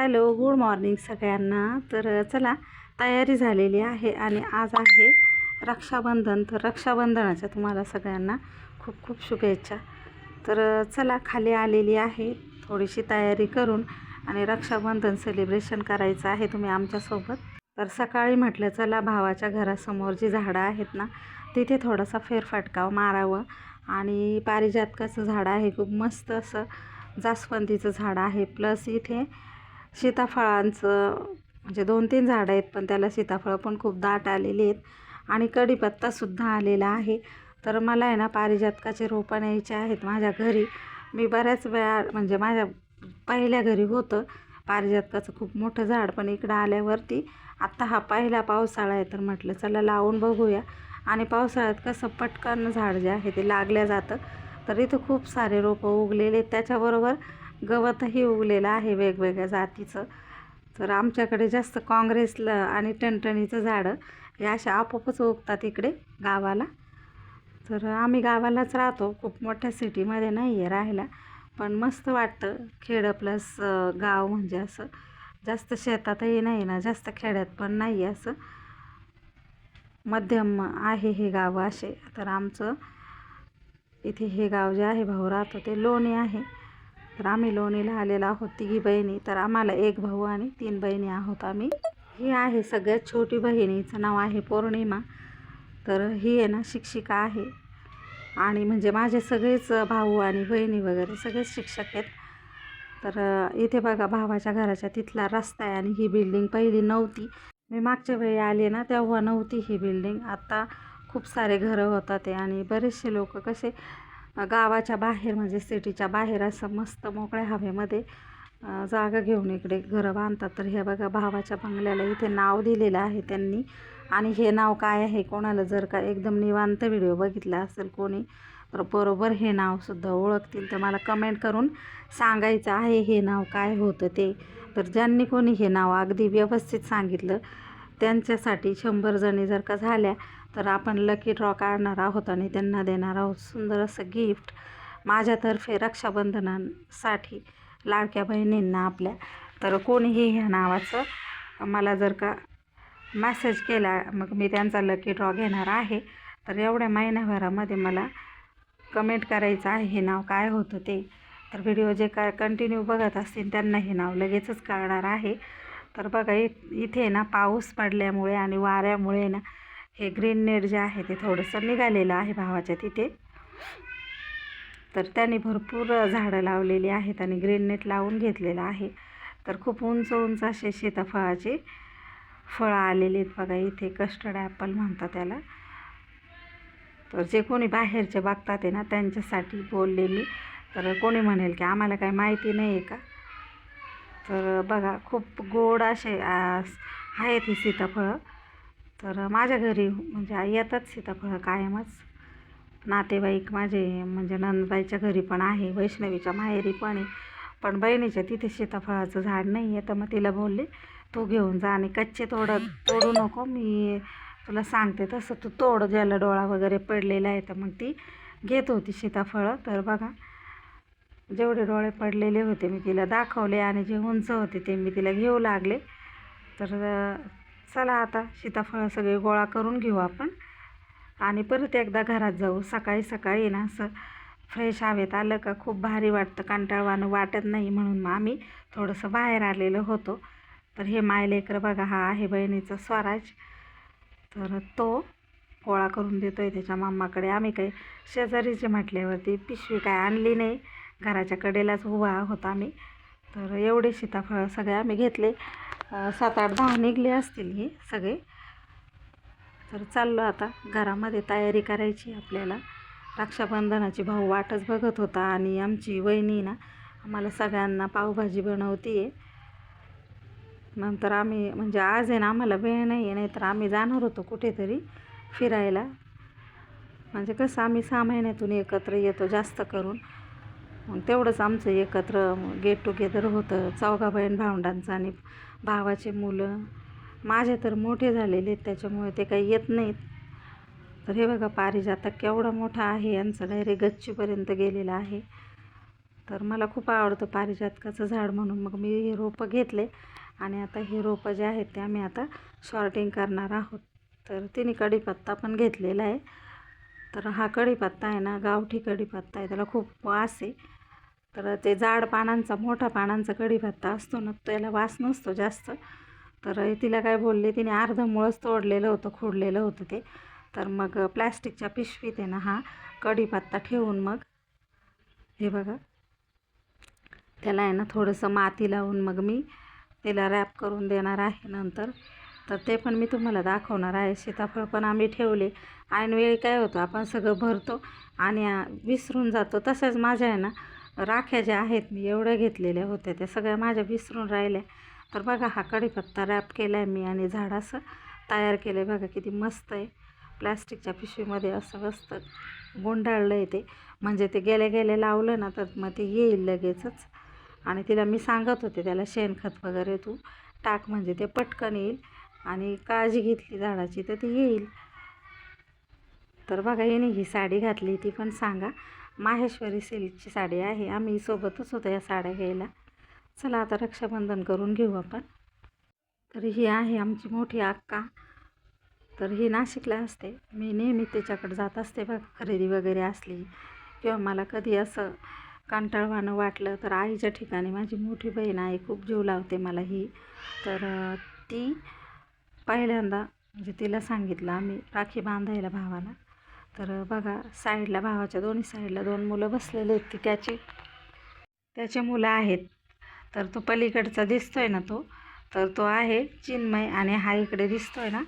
Hello good morning सगळ्यांना. तर चला तयारी झालेली आहे आणि आज आहे रक्षाबंधन. तर रक्षाबंधनाच्या तुम्हाला सगळ्यांना खूप खूप शुभेच्छा. तर चला खाली आलेली आहे. थोडीशी तयारी करून आणि रक्षाबंधन सेलिब्रेशन करायचं आहे तुम्ही आमच्यासोबत. तर सकाळी म्हटलं चला भावाच्या घरासमोर जी झाडं आहेत ना तिथे थोडासा फेरफटकाव मारावं. आणि पारिजातकाचं झाड आहे खूप मस्त असं जास्वंदीचं झाड आहे. प्लस इथे सीताफळांचं म्हणजे दोन तीन झाडं आहेत पण त्याला सीताफळं पण खूप दाट आलेली आहेत आणि कढीपत्तासुद्धा आलेला आहे. तर मला आहे ना पारिजातकाचे रोपं न्यायचे आहेत माझ्या घरी. मी बऱ्याच वेळा म्हणजे माझ्या पहिल्या घरी होतं. पारिजातकाचं खूप मोठं झाड पण इकडं आल्यावरती. आत्ता हा पहिला पावसाळा आहे तर म्हटलं चला लावून बघूया. आणि पावसाळ्यात कसं पटकन झाड जे आहे ते लागल्या जातं. तर इथं खूप सारे रोपं उगलेले आहेत. त्याच्याबरोबर गवतही उगलेलं आहे वेगवेगळ्या जातीचं. तर आमच्याकडे जास्त काँग्रेसला आणि टणटणीचं झाडं हे अशा आपोआपच उगतात इकडे गावाला. तर आम्ही गावालाच राहतो. खूप मोठ्या सिटीमध्ये नाही आहे राहायला. पण मस्त वाटतं. खेडं प्लस गाव म्हणजे असं. जास्त शेतातही नाही ना जास्त खेड्यात पण नाही आहे असं. मध्यम आहे हे गाव असे. तर आमचं इथे हे गाव जे आहे भाऊ राहतो ते लोणी आहे. तर आम्ही लोणीला आलेलो आहोत तिघी बहिणी. तर आम्हाला एक भाऊ आणि तीन बहिणी आहोत आम्ही. ही आहे सगळ्यात छोटी बहिणीचं नाव आहे पौर्णिमा. तर ही आहे ना शिक्षिका आहे. आणि म्हणजे माझे सगळेच भाऊ आणि बहिणी वगैरे सगळेच शिक्षक आहेत. तर इथे बघा भावाच्या घराच्या तिथला रस्ता आहे आणि ही बिल्डिंग पहिली नव्हती. मी मागच्या वेळी आले ना तेव्हा नव्हती ही बिल्डिंग. आता खूप सारे घरं होतात ते आणि बरेचसे लोक कसे गावाच्या बाहेर म्हणजे सिटीच्या बाहेर असं मस्त मोकळ्या हवेमध्ये जागा घेऊन इकडे घरं बांधतात. तर हे बघा भावाच्या बंगल्याला इथे नाव दिलेलं आहे त्यांनी. आणि हे नाव काय आहे कोणाला जर का एकदम निवांत व्हिडिओ बघितला असेल कोणी तर बरोबर हे नावसुद्धा ओळखतील. तर मला कमेंट करून सांगायचं आहे हे नाव काय होतं ते. तर ज्यांनी कोणी हे नाव अगदी व्यवस्थित सांगितलं त्यांच्यासाठी शंभर जणी जर का झाल्या तर आपण लकी ड्रॉ काढणार आहोत आणि त्यांना देणार आहोत सुंदर असं गिफ्ट माझ्यातर्फे रक्षाबंधनासाठी लाडक्या बहिणींना आपल्या. तर कोणीही ह्या नावाचं मला जर का मॅसेज केला मग मी त्यांचा लकी ड्रॉ घेणार आहे. तर एवढ्या महिन्याभरामध्ये मला कमेंट करायचं आहे हे नाव काय होतं ते. तर व्हिडिओ जे काय कंटिन्यू बघत असतील त्यांना हे नाव लगेचच कळणार आहे. तर बघा इ इथे ना पाऊस पडल्यामुळे आणि वाऱ्यामुळे ना हे ग्रीन नेट जे आहे ते थोडंसं निघालेलं आहे भावाच्या तिथे. तर त्यांनी भरपूर झाडं लावलेली आहेत आणि ग्रीन नेट लावून घेतलेलं आहे. तर खूप उंच उंच असे सीताफळाचे फळं आलेले आहेत बघा इथे कस्टर्ड ॲपल म्हणतात त्याला. तर जे कोणी बाहेरचे बघतात आहे ना त्यांच्यासाठी बोलले मी. तर कोणी म्हणेल की आम्हाला काही माहिती नाही आहे का? तर बघा खूप गोड असे आहेत ही सीताफळं. तर माझ्या घरी म्हणजे येतात सीताफळं कायमच. नातेवाईक माझे म्हणजे नंदबाईच्या घरी पण आहे वैष्णवीच्या माहेरी पण आहे. पण बहिणीच्या तिथे सीताफळाचं झाड नाही आहे तर मग तिला बोलले तू घेऊन जा आणि कच्चे तोडत तोडू नको मी तुला सांगते तसं तू तोड ज्याला डोळा वगैरे पडलेला आहे तर मग ती घेत होती सीताफळं. तर बघा जेवढे डोळे पडलेले होते मी तिला दाखवले आणि जे उंच होते ते मी तिला घेऊ लागले. तर चला आता सीताफळं सगळे गोळा करून घेऊ आपण. आणि परत एकदा घरात जाऊ. सकाळी सकाळी ना असं फ्रेश हवेत आलं का खूप भारी वाटतं. कंटाळवाणं वाटत नाही म्हणून मग आम्ही थोडंसं बाहेर आलेलो होतो. तर हे मायलेकर बघा हा आहे बहिणीचा स्वराज. तर तो गोळा करून देतो आहे त्याच्या मामाकडे. आम्ही काही शेजारीचे म्हटल्यावरती पिशवी काय आणली नाही. घराच्या कडेलाच उभा आहोत आम्ही. तर एवढे सीताफळं सगळे आम्ही घेतले. सात आठ दहा निघले असतील हे सगळे. तर चाललो आता घरामध्ये तयारी करायची आपल्याला. रक्षाबंधनाची भाऊ वाटच बघत होता आणि आमची वहिनी ना आम्हाला सगळ्यांना पावभाजी बनवते आहे नंतर आम्ही म्हणजे आज आहे ना आम्हाला वेळ नाही आहे नाही तर आम्ही जाणार होतो कुठेतरी फिरायला. म्हणजे कसं आम्ही सहा महिन्यातून एकत्र येतो जास्त करून. मग तेवढंच आमचं एकत्र गेट टुगेदर होतं. चौघा बहीण भावंडांचं आणि भावाचे मुलं. माझे तर मोठे झालेले आहेत त्याच्यामुळे ते काही येत नाहीत. तर हे बघा पारिजातक केवढा मोठा आहे यांचं डायरेक्ट गच्चीपर्यंत गेलेलं आहे. तर मला खूप आवडतं पारिजातकाचं झाड म्हणून. मग मी हे रोपं घेतले आणि आता हे रोपं जे आहेत ते आम्ही आता शॉर्टिंग करणार आहोत. तर तिने कढीपत्ता पण घेतलेला आहे. तर हा कढीपत्ता आहे ना गावठी कढीपत्ता आहे त्याला खूप वास आहे. तर ते जाड पानांचा मोठा पानांचा कढीपत्ता असतो ना त्याला वास नसतो जास्त. तर तिला काय बोलले तिने अर्ध मुळंच तोडलेलं होतं खोडलेलं होतं ते. तर मग प्लॅस्टिकच्या पिशवीत आहे ना हा कढीपत्ता ठेवून मग हे बघा. त्याला आहे ना थोडंसं माती लावून मग मी त्याला रॅप करून देणार आहे नंतर. तर ते पण मी तुम्हाला दाखवणार आहे. सीताफळ पण आम्ही ठेवले. ऐनवेळी काय होतं आपण सगळं भरतो आणि विसरून जातो. तसंच माझ्या आहे ना राख्या ज्या आहेत मी एवढ्या घेतलेल्या होत्या. त्या सगळ्या माझ्या विसरून राहिल्या. तर बघा हा कढीपत्ता रॅप केला आहे मी आणि झाड असं तयार केलं आहे बघा किती मस्त आहे. प्लॅस्टिकच्या पिशवीमध्ये असं मस्त गुंडाळलं आहे ते. म्हणजे ते गेल्या गेल्या लावलं ना तर मग ते येईल लगेचच. आणि तिला मी सांगत होते त्याला शेणखत वगैरे तू टाक म्हणजे ते पटकन येईल. आणि काळजी घेतली झाडाची तर ती येईल. तर बघा हिने ही साडी घातली ती. पण सांगा माहेश्वरी सिल्कची साडी आहे. आम्ही सोबतच होतो या साड्या घ्यायला. चला आता रक्षाबंधन करून घेऊ आपण. तर ही आहे आमची मोठी अक्का. तर ही नाशिकला असते. मी नेहमी त्याच्याकडे जात असते बघ खरेदी वगैरे असली किंवा मला कधी असं कंटाळवाणं वाटलं तर आईच्या ठिकाणी माझी मोठी बहीण आहे खूप जीव लावते मला ही. तर ती पहिल्यांदा म्हणजे तिला सांगितलं आम्ही राखी बांधायला भावाला. तर बघा साईडला भावाच्या दोन्ही साईडला दोन मुलं बसलेले आहेत ती त्याची. त्याचे मुलं आहेत. तर तो पलीकडचा दिसतोय ना तो. तर तो आहे चिन्मय आणि हा इकडे दिसतोय ना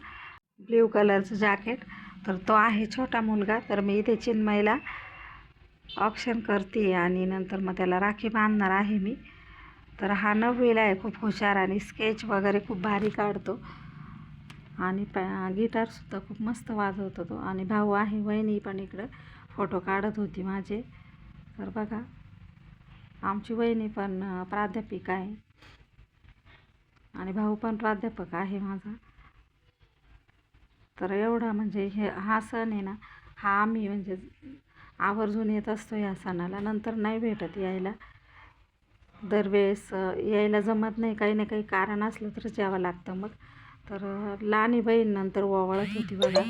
ब्ल्यू कलरचं जॅकेट. तर तो आहे छोटा मुलगा. तर मी इथे चिन्मयला ऑप्शन करते आणि नंतर मग त्याला राखी बांधणार आहे मी. तर हा नववीला आहे खूप हुशार आणि स्केच वगैरे खूप भारी काढतो. आणि पॅ गिटारसुद्धा खूप मस्त वाजवत होतो आणि भाऊ आहे वहिनी पण इकडं. फोटो काढत होती माझे. तर बघा आमची वहिनी पण प्राध्यापिक प्राध्यापिका आहे. आणि भाऊ पण प्राध्यापक आहे माझा. तर एवढा म्हणजे हे हा सण आहे ना हा आम्ही म्हणजे आवर्जून येत असतो या सणाला. नंतर नाही भेटत यायला. दरवेळेस यायला जमत नाही. काही ना काही कारण असलं तरच यावं लागतं मग. तर लहान लहानी बहीण नंतर ओवाळत होती बघा.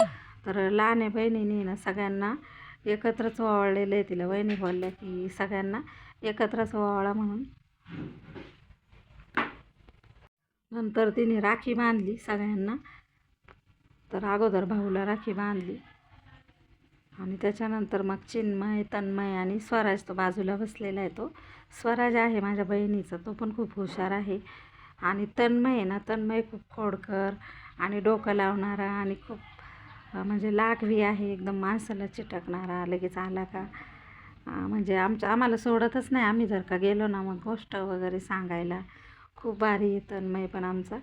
तर लहान बहिणीने ना सगळ्यांना एकत्रच ओवाळलेलं आहे तिला. वहिनी बोलल्या की सगळ्यांना एकत्रच ओवाळा म्हणून. नंतर तिने राखी बांधली सगळ्यांना. तर अगोदर भाऊला राखी बांधली. आणि त्याच्यानंतर मग चिन्मय तन्मय आणि स्वराज तो बाजूला बसलेला आहे तो. स्वराज आहे माझ्या बहिणीचा. तो पण खूप हुशार आहे. आणि तन्मय आहे ना तन्मय खूप खोडकर आणि डोकं लावणारा आणि खूप म्हणजे लाघवी आहे एकदम माणसाला चिटकणारा लगेच आला का म्हणजे आमच्या आम्हाला सोडतच नाही आम्ही जर का गेलो ना मग गोष्ट वगैरे सांगायला. खूप भारी आहे तन्मय पण आमचा.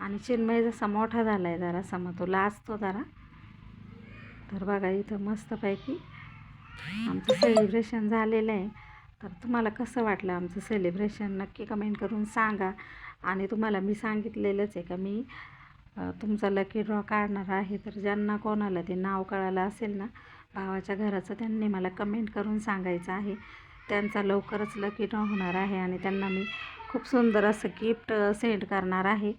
आणि चिन्मय जसा मोठा झाला आहे जरासा मग तो लाजतो जरा. तर बघा इथं मस्तपैकी आमचं सेलिब्रेशन झालेलं आहे. तर तुम्हाला कसं वाटलं आमचं सेलिब्रेशन नक्की कमेंट करून सांगा. आणि तुम्हाला मी सांगितलेलंच आहे का मी तुमचा लकी ड्रॉ काढणार आहे. तर ज्यांना कोणाला ते नाव कळालं असेल ना भावाच्या घराचं त्यांनी मला कमेंट करून सांगायचं आहे. त्यांचा लवकरच लकी ड्रॉ होणार आहे आणि त्यांना मी खूप सुंदर असं गिफ्ट सेंड करणार आहे.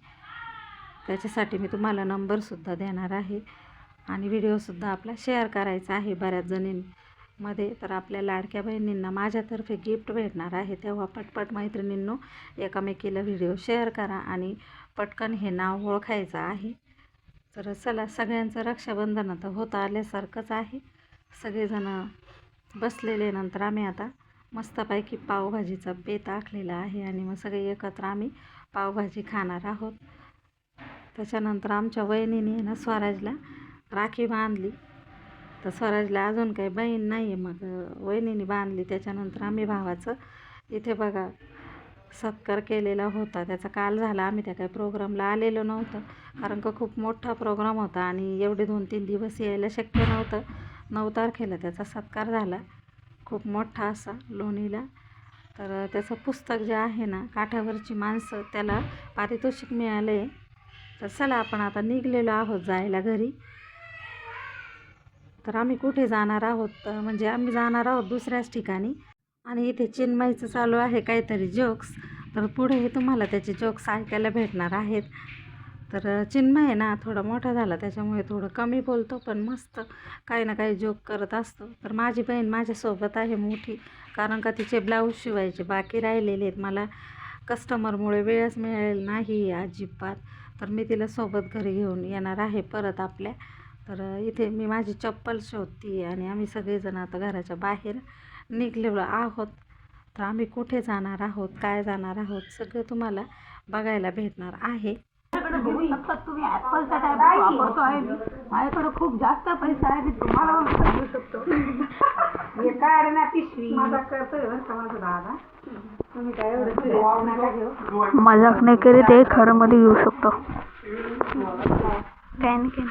त्याच्यासाठी मी तुम्हाला नंबरसुद्धा देणार आहे. आणि व्हिडिओसुद्धा आपला शेअर करायचा आहे बऱ्याच जणींनी. मध्ये तर आपल्या लाडक्या बहिणींना माझ्यातर्फे गिफ्ट भेटणार आहे. तेव्हा पटपट मैत्रिणींनो एकामेकीला व्हिडिओ शेअर करा आणि पटकन हे नाव ओळखायचं आहे. तर चला सगळ्यांचं रक्षाबंधन आता होत आल्यासारखंच आहे. सगळेजणं बसलेले नंतर आम्ही आता मस्तपैकी पावभाजीचा बेत आखलेला आहे आणि मग सगळे एकत्र आम्ही पावभाजी खाणार आहोत. त्याच्यानंतर आमच्या वहिनीने ना स्वराजला राखी बांधली. तर स्वराजला अजून काही बहीण नाही आहे मग वहिनीने बांधली. त्याच्यानंतर आम्ही भावाचं इथे बघा सत्कार केलेला होता. त्याचा काल झाला. आम्ही त्या काही प्रोग्रामला आलेलो नव्हतं. कारण का खूप मोठा प्रोग्राम होता आणि एवढे दोन तीन दिवस यायला शक्य नव्हतं. नऊ तारखेला त्याचा सत्कार झाला. खूप मोठा असा लोणीला. तर त्याचं पुस्तक जे आहे ना काठावरची माणसं त्याला पारितोषिक मिळालं आहे तर चला आपण आता निघलेलो आहोत जायला घरी. तर आम्ही कुठे जाणार आहोत? तर म्हणजे आम्ही जाणार आहोत दुसऱ्याच ठिकाणी. आणि इथे चिन्मयचं चालू आहे काहीतरी जोक्स तर पुढे तुम्हाला त्याचे जोक्स ऐकायला भेटणार आहेत. तर चिन्मय आहे ना थोडा मोठा झाला त्याच्यामुळे थोडं कमी बोलतो पण मस्त काही ना काही जोक करत असतो. तर माझी बहीण माझ्यासोबत आहे मोठी कारण का तिचे ब्लाऊज शिवायचे बाकी राहिलेले आहेत. मला कस्टमरमुळे वेळच मिळेल नाही अजिबात. तर मी तिला सोबत घरी घेऊन येणार आहे परत आपल्या. तर इथे मी माझी चप्पल शोधते आणि आम्ही सगळेजण आता घराच्या बाहेर निघलेलो आहोत. तर आम्ही कुठे जाणार आहोत काय जाणार आहोत सगळं तुम्हाला बघायला भेटणार आहे. तुम्ही वापरतो आहे मी. माझ्याकडे खूप जास्त पैसा आहे मी तुम्हाला सांगू शकतो. हे पिशवी? माझा करतोय माझा दादा. तुम्ही काय एवढं नका घेऊ. मजाक नाही करीत आहे खरं मध्ये येऊ शकतो. काय नाही काय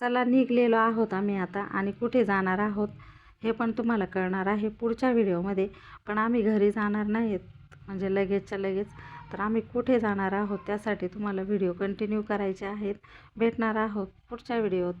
चला निघलेलो आहोत आम्ही आता आणि कुठे जाणार आहोत हे पण तुम्हाला कळणार आहे पुढच्या व्हिडिओमध्ये. पण आम्ही घरी जाणार नाहीत म्हणजे लगेचच्या लगेच. तर आम्ही कुठे जाणार आहोत त्यासाठी तुम्हाला व्हिडिओ कंटिन्यू करायचे आहेत. भेटणार आहोत पुढच्या व्हिडिओत.